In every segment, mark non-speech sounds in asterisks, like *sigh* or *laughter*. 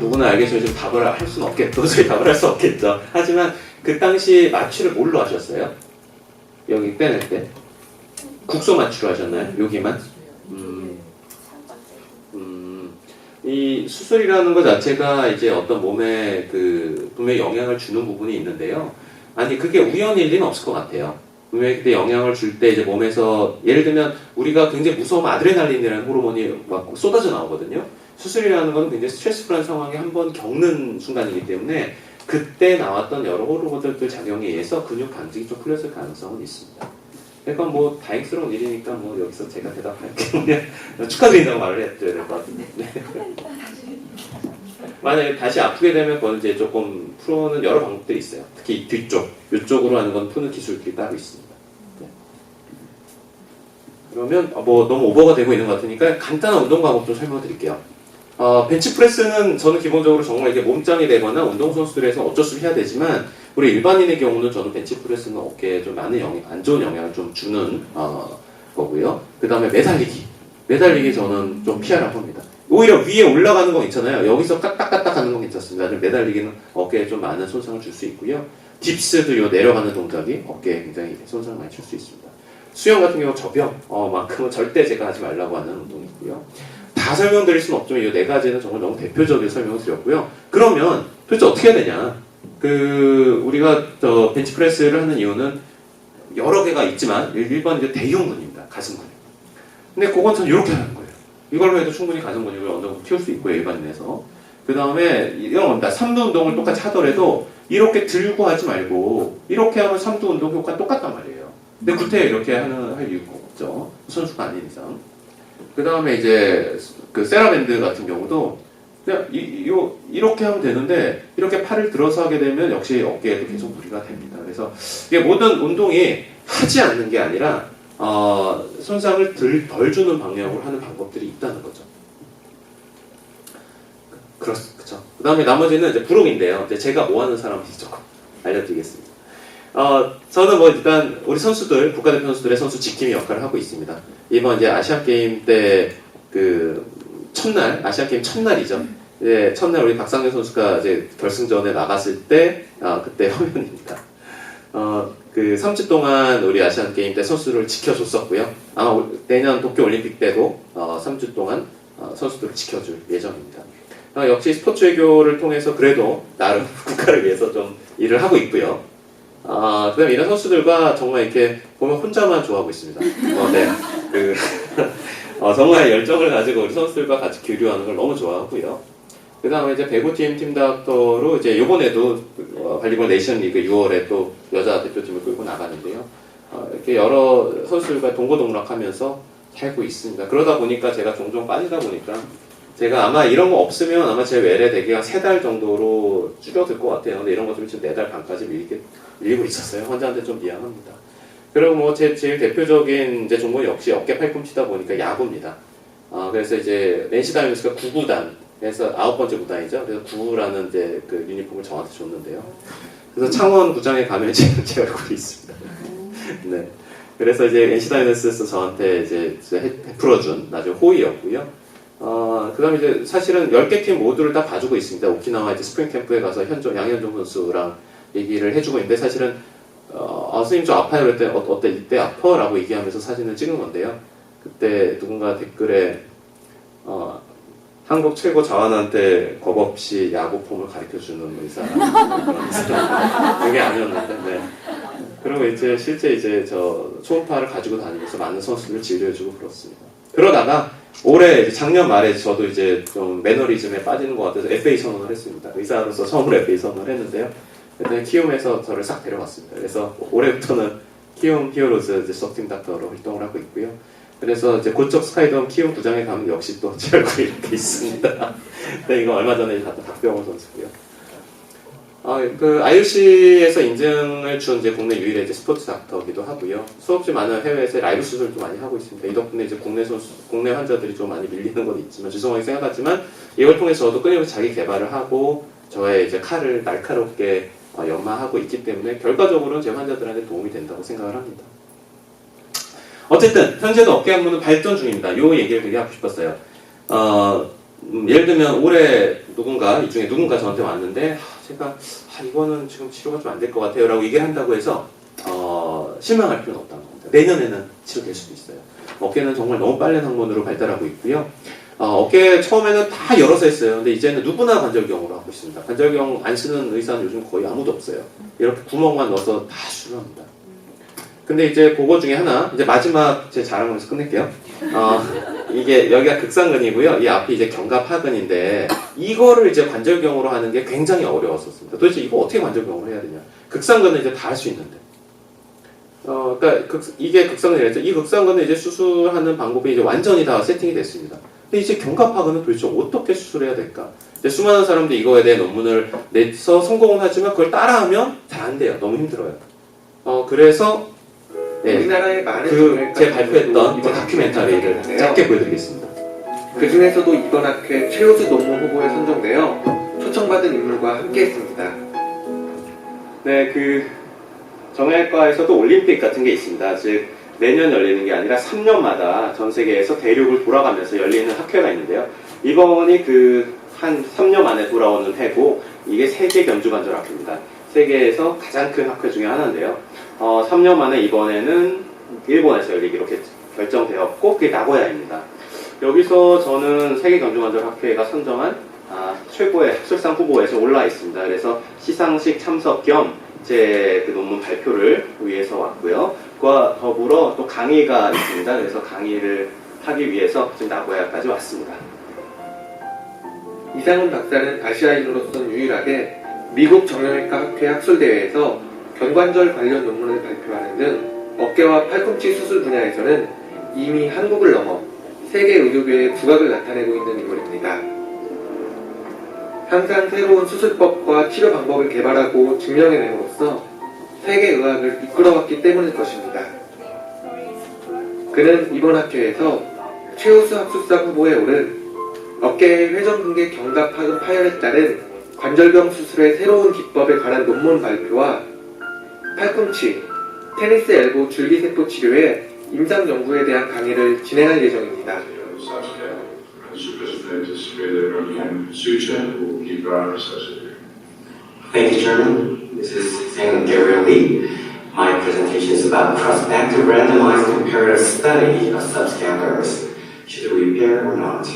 누구나 알겠지만 지금 답을 할 수는 없겠, 도저히 답을 할 수 없겠죠. 하지만 그 당시 마취를 뭘로 하셨어요? 여기 빼낼 때? 국소 마취로 하셨나요? 여기만? 음, 음, 이 수술이라는 것 자체가 이제 어떤 몸에 그 분명히 영향을 주는 부분이 있는데요. 아니 그게 우연일 리는 없을 것 같아요. 분명히 그때 영향을 줄 때 이제 몸에서 예를 들면 우리가 굉장히 무서우면 아드레날린이라는 호르몬이 막 쏟아져 나오거든요. 수술이라는 건 굉장히 스트레스풀한 상황에 한 번 겪는 순간이기 때문에 그때 나왔던 여러 호르몬들 작용에 의해서 근육 반직이 좀 풀렸을 가능성은 있습니다. 그러니까 뭐 다행스러운 일이니까 뭐 여기서 제가 대답할게요. 그냥 *laughs* 축하드린다고 말을 해드려야 될 것 같은데. 네. 만약에 다시 아프게 되면 그건 이제 조금 풀어는 여러 방법들이 있어요. 특히 이 뒤쪽, 이쪽으로 하는 건 푸는 기술들이 따로 있습니다. 네. 그러면 어, 뭐 너무 오버가 되고 있는 것 같으니까 간단한 운동 방법 좀 설명해 드릴게요. 어, 벤치프레스는 저는 기본적으로 정말 이게 몸짱이 되거나 운동선수들에서 어쩔 수 해야 되지만 우리 일반인의 경우는 저는 벤치프레스는 어깨에 좀 많은 영향, 안 좋은 영향을 좀 주는 어, 거고요. 그 다음에 매달리기. 매달리기 저는 좀 피하라고 합니다. 오히려 위에 올라가는 거 있잖아요. 여기서 까딱까딱 하는 건 괜찮습니다. 매달리기는 어깨에 좀 많은 손상을 줄 수 있고요. 딥스도 요 내려가는 동작이 어깨에 굉장히 손상을 많이 줄 수 있습니다. 수영 같은 경우 접영 어, 만큼은 절대 제가 하지 말라고 하는 운동이고요. 다 설명드릴 수는 없지만 이 네 가지는 정말 너무 대표적인 설명을 드렸고요. 그러면 도대체 어떻게 해야 되냐? 그 우리가 저 벤치프레스를 하는 이유는 여러 개가 있지만 일반 이제 대흉 근입니다. 가슴 근육. 근데 그건 전 이렇게 하는 거예요. 이걸로 해도 충분히 가슴 근육을 어느 정도 키울 수 있고요. 일반인에서. 그 다음에 이런 겁니다. 삼두 운동을 똑같이 하더라도 이렇게 들고 하지 말고 이렇게 하면 삼두 운동 효과 똑같단 말이에요. 근데 구태 이렇게 하는 할 이유가 없죠. 선수가 아닌 이상. 그 다음에 이제 그 세라밴드 같은 경우도 그냥 이, 요, 이렇게 하면 되는데 이렇게 팔을 들어서 하게 되면 역시 어깨에도 계속 무리가 됩니다. 그래서 이게 모든 운동이 하지 않는 게 아니라 어, 손상을 덜, 덜 주는 방향으로 하는 방법들이 있다는 거죠. 그렇죠. 그 다음에 나머지는 이제 부록인데요. 이제 제가 뭐 하는 사람인지 조금 알려드리겠습니다. 어, 저는 뭐 일단 우리 선수들, 국가대표 선수들의 선수 지킴이 역할을 하고 있습니다. 이번 이제 아시안 게임 때 그 첫날, 아시안 게임 첫날이죠. 이제 첫날 우리 박상현 선수가 이제 결승전에 나갔을 때, 아, 그때 *laughs* 화면입니다. 어, 그 3주 동안 우리 아시안 게임 때 선수를 지켜줬었고요. 아마 올- 내년 도쿄 올림픽 때도 어, 3주 동안 어, 선수들을 지켜줄 예정입니다. 어, 역시 스포츠 외교를 통해서 그래도 나름 *laughs* 국가를 위해서 좀 일을 하고 있고요. 아, 그 다음에 이런 선수들과 정말 이렇게 보면 혼자만 좋아하고 있습니다. 어, 네. 그, *laughs* 어, 정말 열정을 가지고 우리 선수들과 같이 교류하는 걸 너무 좋아하고요. 그 다음에 이제 배구팀 팀닥터로 이제 요번에도 어, 발리볼 네이션 리그 6월에 또 여자 대표팀을 끌고 나가는데요. 어, 이렇게 여러 선수들과 동고동락하면서 살고 있습니다. 그러다 보니까 제가 종종 빠지다 보니까 제가 아마 이런 거 없으면 아마 제 외래 대기가 세 달 정도로 줄어들 것 같아요. 근데 이런 거 좀 지금 네 달 반까지 밀리고 있었어요. 환자한테 좀 미안합니다. 그리고 뭐 제 제일 대표적인 이제 종목이 역시 어깨 팔꿈치다 보니까 야구입니다. 아, 그래서 이제 NC 다이노스가 9구단, 그래서 아홉 번째 구단이죠. 그래서 9라는 이제 그 유니폼을 저한테 줬는데요. 그래서 창원 구장에 가면 지금 제 얼굴이 있습니다. 네. 그래서 이제 NC 다이노스에서 저한테 이제 해- 풀어준 나중에 호의였고요. 어, 그 다음에 이제 사실은 10개 팀 모두를 다 봐주고 있습니다. 오키나와 이제 스프링 캠프에 가서 현종, 양현종 선수랑 얘기를 해주고 있는데 사실은 어, 아, 선생님 저 아파요 그랬더니 어, 어때 이때 아파? 라고 얘기하면서 사진을 찍은 건데요. 그때 누군가 댓글에 어, 한국 최고 자원한테 겁 없이 야구 폼을 가르쳐 주는 의사 *laughs* 그게 아니었는데 네. 그리고 이제 실제 이제 저 초음파를 가지고 다니면서 많은 선수들을 진료해주고 그렇습니다. 그러다가 올해 작년 말에 저도 이제 좀 매너리즘에 빠지는 것 같아서 FA 선언을 했습니다. 의사로서 처음으로 FA 선언을 했는데요. 그때 키움에서 저를 싹 데려왔습니다. 그래서 올해부터는 키움 히어로즈 이제 서팀 닥터로 활동을 하고 있고요. 그래서 이제 고척 스카이돔 키움 구장에 가면 역시 또 제 얼굴이 이렇게 있습니다. *laughs* 네, 이거 얼마 전에 갔던 박병호 선수고요. 아, 그 IOC에서 인증을 준 이제 국내 유일의 이제 스포츠 닥터기도 하고요. 수없이 많은 해외에서 라이브 수술도 많이 하고 있습니다. 이 덕분에 이제 국내 선수, 국내 환자들이 좀 많이 밀리는 건 있지만 죄송하게 생각하지만 이걸 통해서 저도 끊임없이 자기 개발을 하고 저의 이제 칼을 날카롭게 어, 연마하고 있기 때문에 결과적으로는 제 환자들한테 도움이 된다고 생각을 합니다. 어쨌든 현재도 어깨 학문은 발전 중입니다. 요 얘기를 되게 하고 싶었어요. 어, 음, 예를 들면 올해 누군가 이 중에 누군가 저한테 왔는데 아, 제가 아, 이거는 지금 치료가 좀 안 될 것 같아요라고 얘기를 한다고 해서 어, 실망할 필요는 없다는 겁니다. 내년에는 치료될 수도 있어요. 어깨는 정말 너무 빠른 학문으로 발달하고 있고요. 어, 어깨 처음에는 다 열어서 했어요. 근데 이제는 누구나 관절경으로 하고 있습니다. 관절경 안 쓰는 의사는 요즘 거의 아무도 없어요. 이렇게 구멍만 넣어서 다 수술합니다. 근데 이제 그거 중에 하나, 이제 마지막 제 자랑하면서 끝낼게요. 어, 이게 여기가 극상근이고요. 이 앞이 이제 견갑하근인데 이거를 이제 관절경으로 하는 게 굉장히 어려웠었습니다. 도대체 이거 어떻게 관절경으로 해야 되냐? 극상근은 이제 다 할 수 있는데. 어, 그러니까 극- 이게 극상근이랬죠. 이 극상근은 이제 수술하는 방법이 이제 완전히 다 세팅이 됐습니다. 근데 이제 견갑하근은 도대체 어떻게 수술해야 될까? 이제 수많은 사람들이 이거에 대해 논문을 내서 성공은 하지만 그걸 따라하면 잘 안 돼요. 너무 힘들어요. 어, 그래서 네, 우리나라의 많은 그 제 발표했던 제 다큐멘터리를 짧게 짧게 보여드리겠습니다. 그 중에서도 이번 학회 최우수 논문 후보에 선정되어 초청받은 인물과 함께했습니다. 네, 그 정형외과에서도 올림픽 같은 게 있습니다. 즉 매년 열리는 게 아니라 3년마다 전 세계에서 대륙을 돌아가면서 열리는 학회가 있는데요. 이번이 그 한 3년 만에 돌아오는 해고 이게 세계 견주관절 학회입니다. 세계에서 가장 큰 학회 중에 하나인데요. 어, 3년 만에 이번에는 일본에서 열리기로 개- 결정되었고 그게 나고야입니다. 여기서 저는 세계 견주관절 학회가 선정한 아, 최고의 학술상 후보에서 올라 있습니다. 그래서 시상식 참석 겸 제 그 논문 발표를 위해서 왔고요. 그와 더불어 또 강의가 있습니다. 그래서 강의를 하기 위해서 지금 나고야까지 왔습니다. 이상훈 박사는 아시아인으로서는 유일하게 미국 정형외과 학회 학술대회에서 견관절 관련 논문을 발표하는 등 어깨와 팔꿈치 수술 분야에서는 이미 한국을 넘어 세계 의료계의 두각을 나타내고 있는 인물입니다. 항상 새로운 수술법과 치료 방법을 개발하고 증명해냄으로써 세계 의학을 이끌어왔기 때문일 것입니다. 그는 이번 학회에서 최우수 학술상 후보에 오른 어깨의 회전근개 견갑하근 파열에 따른 관절경 수술의 새로운 기법에 관한 논문 발표와 팔꿈치, 테니스 엘보 줄기세포 치료의 임상 연구에 대한 강의를 진행할 예정입니다. Thank. This is Lee. My presentation is about prospective randomized comparative study of subscapularis. Should it repair or not?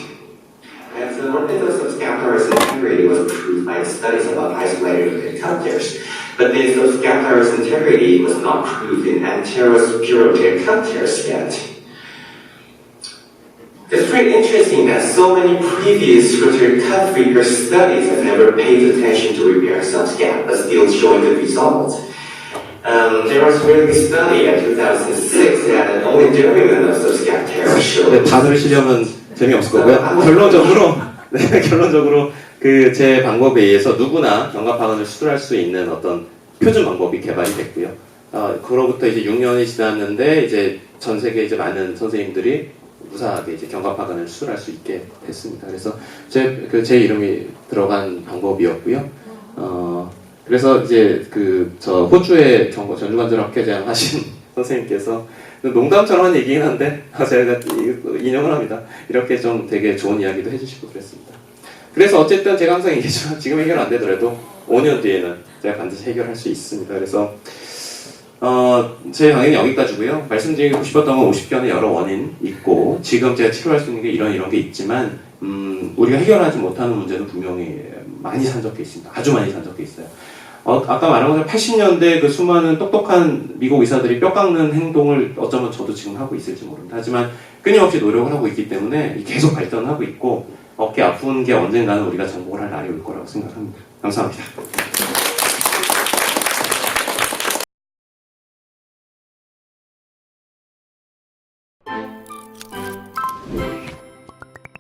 And so the orbital subscapularis integrity was proved by studies about isolated tears. But the subscapularis integrity was not proved in anterior superior cut yet. It's pretty interesting that so many previous rotary cut figure studies have never paid attention to repair subscap, but still showing good results. Um, there was really a study in 2006 that only derivative of subscap tear 네, showed 다 들으시려면 재미없을 거고요. 결론적으로, 네, 결론적으로 그 제 방법에 의해서 누구나 견갑하근을 수술할 수 있는 어떤 표준 방법이 개발이 됐고요. 어, 그로부터 이제 6년이 지났는데 이제 전 세계 이제 많은 선생님들이 무사하게 이제 견갑하근을 수술할 수 있게 됐습니다. 그래서 제, 그 제 이름이 들어간 방법이었고요. 어, 그래서 이제 그 저 호주의 경고 전주관절 학회장 하신 *laughs* 선생님께서 농담처럼 한 얘기긴 한데 아, 제가 이- 인용을 합니다. 이렇게 좀 되게 좋은 이야기도 해주시고 그랬습니다. 그래서 어쨌든 제가 항상 얘기했지만 지금 해결 안 되더라도 5년 뒤에는 제가 반드시 해결할 수 있습니다. 그래서 어, 제 강의는 여기까지고요. 말씀드리고 싶었던 건 50견의 여러 원인 있고 지금 제가 치료할 수 있는 게 이런 이런 게 있지만 음, 우리가 해결하지 못하는 문제는 분명히 많이 산적해 있습니다. 아주 많이 산적해 있어요. 어, 아까 말한 것처럼 80년대 그 수많은 똑똑한 미국 의사들이 뼈 깎는 행동을 어쩌면 저도 지금 하고 있을지 모릅니다. 하지만 끊임없이 노력을 하고 있기 때문에 계속 발전하고 있고 어깨 아픈 게 언젠가는 우리가 정복을 할 날이 올 거라고 생각합니다. 감사합니다.